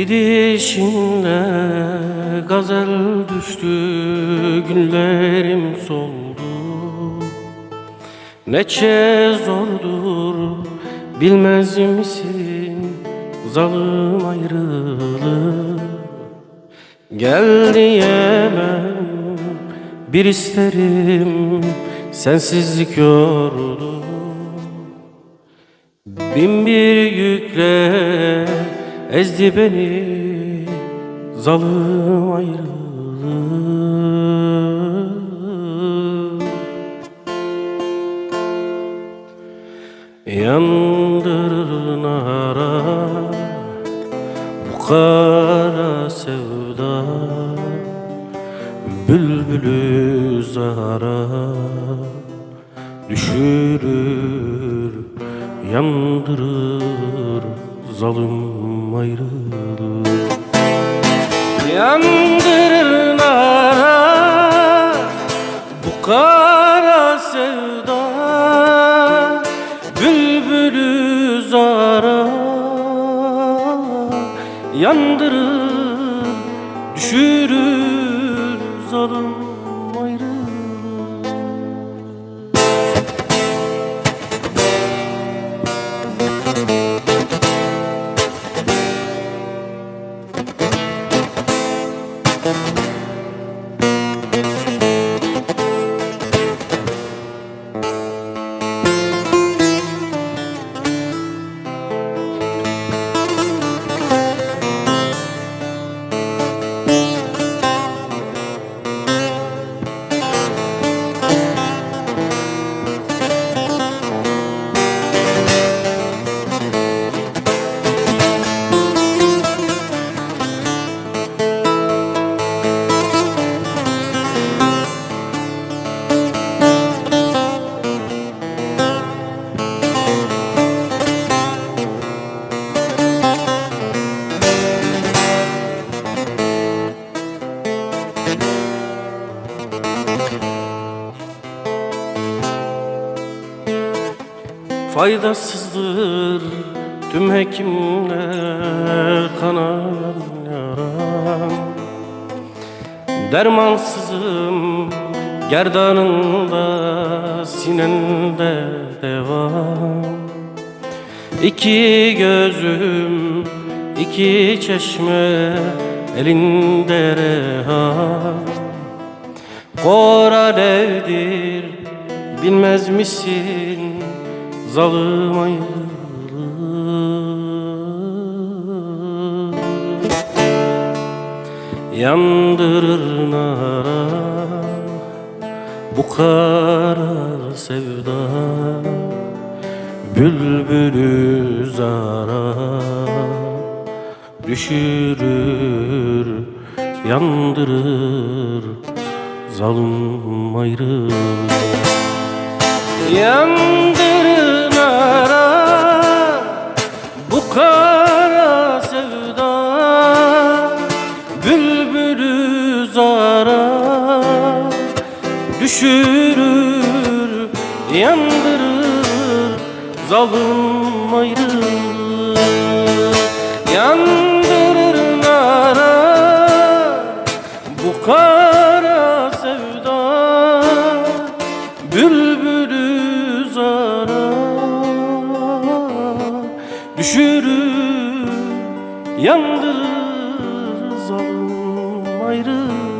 Gidişinle gazel düştü Günlerim soldu. Neçe zordur Bilmez misin Zalim ayrılık Gel diyemem Bir isterim Sensizlik yordu Bin bir yükle ezdi beni zalim ayrılık Yandırır nara bu kara sevda. Bülbülü zara düşürür Yandırır zalim ayrılık Yandırır nara bu kara sevda. Bülbülü zara Yandırır düşürür zalim Faydasızdır tüm hekimler kanayan yaram Dermansızım gerdanında sinende devam. İki gözüm iki çeşme elinde reha Kora devdir bilmez misin zalim ayrılık Yandırır nara bu karar sevda. Bülbülü zara düşürür Yandırır zalim ayrılık Yandırın düşürür Yandırır zalim ayrılık Yandırır nara bu kara sevda Bülbülü zara. Düşürür Yandırır zalim ayrılık